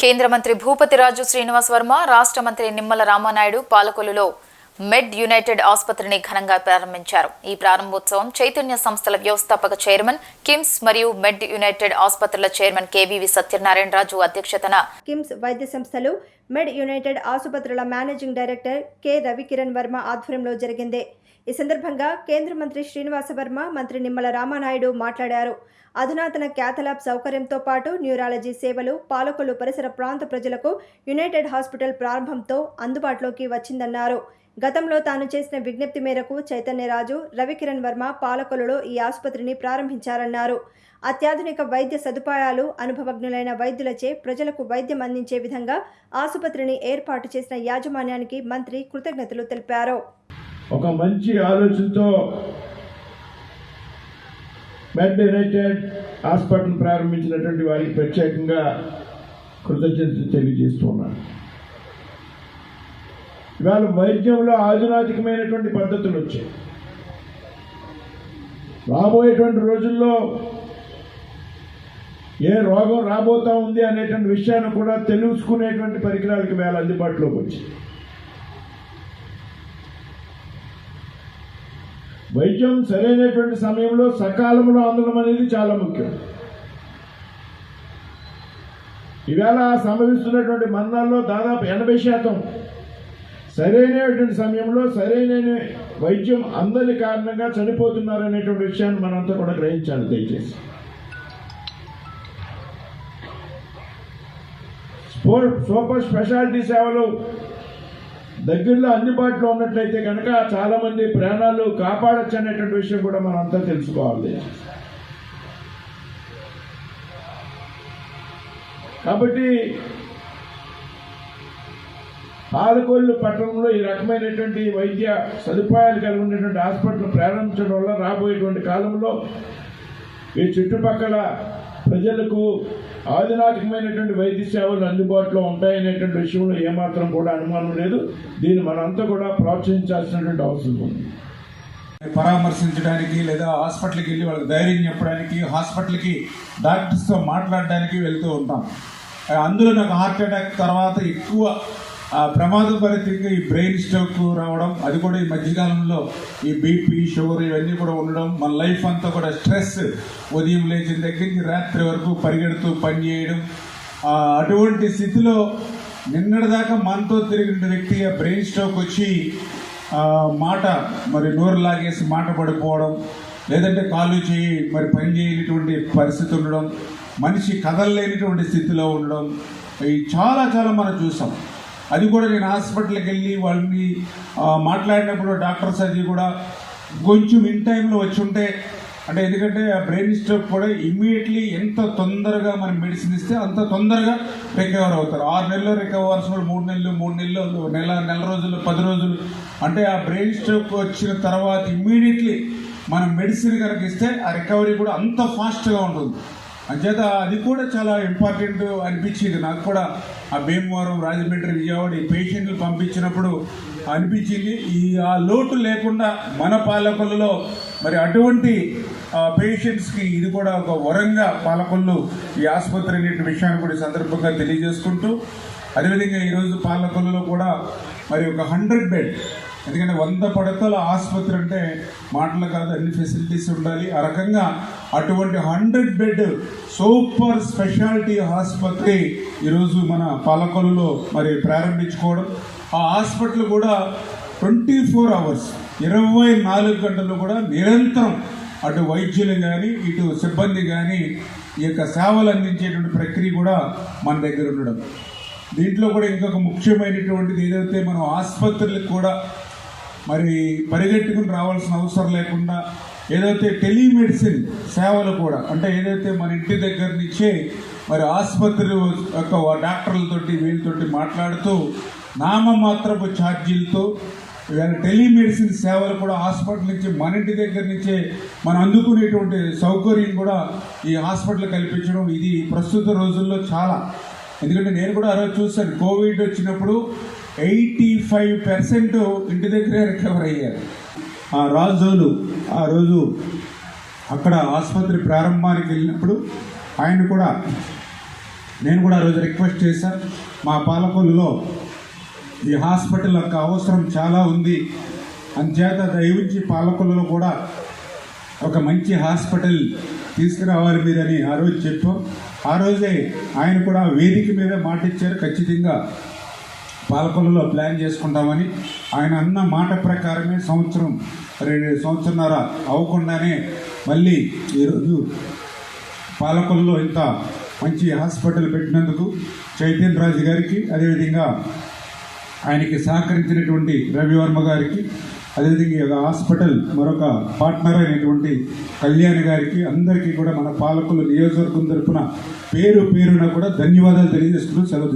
కేంద్ర మంత్రి భూపతిరాజు శ్రీనివాస్ వర్మ రాష్ట్ర మంత్రి నిమ్మల రామానాయుడు పాలకొల్లులో మెడ్ యునైటెడ్ ఆసుపత్రిని ఘనంగా ప్రారంభించారు. ఈ ప్రారంభోత్సవం చైతన్య సంస్థల వ్యవస్థాపక చైర్మన్ కిమ్స్ మరియు మెడ్ యునైటెడ్ ఆసుపత్రుల చైర్మన్ కేవీవి సత్యనారాయణ రాజు అధ్యక్షతన కిమ్స్ వైద్య సంస్థలు మెడ్ యునైటెడ్ ఆసుపత్రుల managing director K Ravikiran Varma ఆధ్వర్యంలో జరిగింది. ఈ సందర్భంగా కేంద్ర మంత్రి శ్రీనివాస వర్మ మంత్రి నిమ్మల రామానాయుడు మాట్లాడారు. అధునాతన క్యాథలాబ్ సౌకర్యంతో పాటు న్యూరాలజీ సేవలు పాలకులు పరిసర ప్రాంత ప్రజలకు యునైటెడ్ హాస్పిటల్ ప్రారంభంతో అందుబాటులోకి వచ్చిందన్నారు. గతంలో తాను చేసిన విజ్ఞప్తి మేరకు చైతన్యరాజు రవికిరణ్ వర్మ పాలకొల్లులో ఈ ఆసుపత్రిని ప్రారంభించారన్నారు. అత్యాధునిక వైద్య సదుపాయాలు అనుభవజ్ఞులైన వైద్యులచే ప్రజలకు వైద్యం అందించే విధంగా ఆసుపత్రిని ఏర్పాటు చేసిన యాజమాన్యానికి మంత్రి కృతజ్ఞతలు తెలిపారు. ఒక మంచి ఆలోచనతో మెడ్ యునైటెడ్ హాస్పిటల్ ప్రారంభించినటువంటి వారికి ప్రత్యేకంగా కృతజ్ఞతలు తెలియజేస్తున్నాను ఇవాళ వైద్యంలో ఆధునాతికమైనటువంటి పద్ధతులు వచ్చాయి. రాబోయేటువంటి రోజుల్లో ఏ రోగం రాబోతా ఉంది అనేటువంటి విషయాన్ని కూడా తెలుసుకునేటువంటి పరికరాలకి వేళ అందుబాటులోకి వచ్చాయి. వైద్యం సరైనటువంటి సమయంలో సకాలంలో అందడం అనేది చాలా ముఖ్యం. ఇవాళ సంభవిస్తున్నటువంటి మరణాల్లో దాదాపు ఎనభై శాతం సరైనటువంటి సమయంలో సరైన వైద్యం అందని కారణంగా చనిపోతున్నారనేటువంటి విషయాన్ని మనంతా కూడా గ్రహించాలి దయచేసి. సూపర్ స్పెషాలిటీ సేవలు దగ్గరలో అందుబాటులో ఉన్నట్లయితే కనుక చాలా మంది ప్రాణాలు కాపాడచ్చు అనేటువంటి విషయం కూడా మనం అంతా తెలుసుకోవాలి. కాబట్టి పాలకొల్లు పట్టణంలో ఈ రకమైనటువంటి వైద్య సదుపాయాలు కలిగి ఉండేటువంటి హాస్పిటల్ ప్రారంభించడం వల్ల రాబోయేటువంటి కాలంలో ఈ చుట్టుపక్కల ప్రజలకు ఆధునాతికమైనటువంటి వైద్య సేవలు అందుబాటులో ఉంటాయనేటువంటి విషయంలో ఏమాత్రం కూడా అనుమానం లేదు. దీన్ని మనంతా కూడా ప్రోత్సహించాల్సినటువంటి అవసరం ఉంది. పరామర్శించడానికి లేదా హాస్పిటల్కి వెళ్ళి వాళ్ళకి ధైర్యం చెప్పడానికి హాస్పిటల్కి డాక్టర్స్తో మాట్లాడడానికి వెళ్తూ ఉంటాం. అందులో నాకు హార్ట్ అటాక్ తర్వాత ఎక్కువ ఆ, ప్రమాదభరితంగా ఈ బ్రెయిన్ స్ట్రోక్ రావడం అది కూడా ఈ మధ్యకాలంలో ఈ బీపీ షుగర్ ఇవన్నీ కూడా ఉండడం మన లైఫ్ అంతా కూడా స్ట్రెస్ ఉదయం లేచిన దగ్గర నుంచి రాత్రి వరకు పరిగెడుతూ పని చేయడం. అటువంటి స్థితిలో నిన్నటిదాకా మనతో తిరిగిన వ్యక్తిగా బ్రెయిన్ స్ట్రోక్ వచ్చి మాట మరి నోరు లాగేసి మాట పడిపోవడం లేదంటే కాలు చేయి మరి పని చేయనటువంటి పరిస్థితి ఉండడం మనిషి కదలలేనిటువంటి స్థితిలో ఉండడం చాలా చాలా మనం చూసాం. అది కూడా నేను హాస్పిటల్కి వెళ్ళి వాళ్ళని మాట్లాడినప్పుడు డాక్టర్స్ అది కూడా కొంచెం ఇన్ టైంలో వచ్చి ఉంటే అంటే ఎందుకంటే ఆ బ్రెయిన్ స్ట్రోక్ కూడా ఇమ్మీడియట్లీ ఎంత తొందరగా మనం మెడిసిన్ ఇస్తే అంత తొందరగా రికవర్ అవుతారు. ఆరు నెలలు రికవర్ అవ్వాల్సిన మూడు నెలలు మూడు నెలలు నెల నెల రోజులు పది రోజులు. అంటే ఆ బ్రెయిన్ స్ట్రోక్ వచ్చిన తర్వాత ఇమ్మీడియట్లీ మనం మెడిసిన్ కనుక ఇస్తే ఆ రికవరీ కూడా అంత ఫాస్ట్గా ఉంటుంది. అంచేత అది కూడా చాలా ఇంపార్టెంట్ అనిపించింది. నాకు కూడా ఆ భీమవరం రాజమండ్రి విజయవాడ ఈ పేషెంట్లు పంపించినప్పుడు అనిపించింది. ఈ ఆ లోటు లేకుండా మన పాలకొల్లులో మరి అటువంటి పేషెంట్స్కి ఇది కూడా ఒక వరంగా పాలకొల్లు ఈ ఆసుపత్రి అనే విషయాన్ని కూడా సందర్భంగా తెలియజేసుకుంటూ అదేవిధంగా ఈరోజు పాలకొల్లులో కూడా మరి ఒక హండ్రెడ్ బెడ్ ఎందుకంటే వంద పడకల ఆసుపత్రి అంటే మాటలు కాదు అన్ని ఫెసిలిటీస్ ఉండాలి. ఆ రకంగా అటువంటి హండ్రెడ్ బెడ్ సూపర్ స్పెషాలిటీ ఆసుపత్రి ఈరోజు మన పాలకొల్లులో మరి ప్రారంభించుకోవడం ఆ హాస్పిటల్ కూడా ట్వంటీ ఫోర్ అవర్స్ ఇరవై నాలుగు గంటలు కూడా నిరంతరం అటు వైద్యులు కానీ ఇటు సిబ్బంది కానీ ఈ యొక్క సేవలు అందించేటువంటి ప్రక్రియ కూడా మన దగ్గర ఉండడం. దీంట్లో కూడా ఇంకొక ముఖ్యమైనటువంటిది ఏదైతే మనం ఆసుపత్రులకు కూడా మరి పరిగెట్టుకుని రావాల్సిన అవసరం లేకుండా ఏదైతే టెలిమెడిసిన్ సేవలు కూడా అంటే ఏదైతే మన ఇంటి దగ్గర నుంచే మరి ఆసుపత్రి యొక్క డాక్టర్లతోటి వీళ్ళతోటి మాట్లాడుతూ నామమాత్రపు ఛార్జీలతో ఇవాళ టెలిమెడిసిన్ సేవలు కూడా హాస్పిటల్ నుంచి మన ఇంటి దగ్గర నుంచే మనం అందుకునేటువంటి సౌకర్యం కూడా ఈ హాస్పిటల్ కల్పించడం ఇది ప్రస్తుత రోజుల్లో చాలా. ఎందుకంటే నేను కూడా ఆ రోజు చూశాను కోవిడ్ వచ్చినప్పుడు ఎయిటీ ఫైవ్ పర్సెంట్ ఇంటి దగ్గరే రికవర్ అయ్యారు. ఆ రాజోలు ఆ రోజు అక్కడ ఆసుపత్రి ప్రారంభానికి వెళ్ళినప్పుడు ఆయన కూడా నేను కూడా ఆ రోజు రిక్వెస్ట్ చేశాను. మా పాలకొల్లులో ఈ హాస్పిటల్ యొక్క అవసరం చాలా ఉంది. అంచేత దయవించి పాలకొల్లులో కూడా ఒక మంచి హాస్పిటల్ తీసుకురావాలి మీరని ఆ రోజు చెప్పాం. ఆ రోజే ఆయన కూడా వేదిక మీద మాట ఇచ్చారు. ఖచ్చితంగా పాలకొల్లలో ప్లాన్ చేసుకుంటామని. ఆయన అన్న మాట ప్రకారమే సంవత్సరం రెండు సంవత్సరంన్నర అవ్వకుండానే మళ్ళీ ఈరోజు పాలకొల్లలో ఇంత మంచి హాస్పిటల్ పెట్టినందుకు చైతన్య రాజు గారికి అదేవిధంగా ఆయనకి సహకరించినటువంటి రవివర్మ గారికి అదేవిధంగా హాస్పిటల్ మరొక పార్ట్నర్ అయినటువంటి కళ్యాణ్ గారికి అందరికీ కూడా మన పాలకులు నియోజకవర్గం తరఫున పేరు పేరున కూడా ధన్యవాదాలు తెలియజేస్తూ సెలవు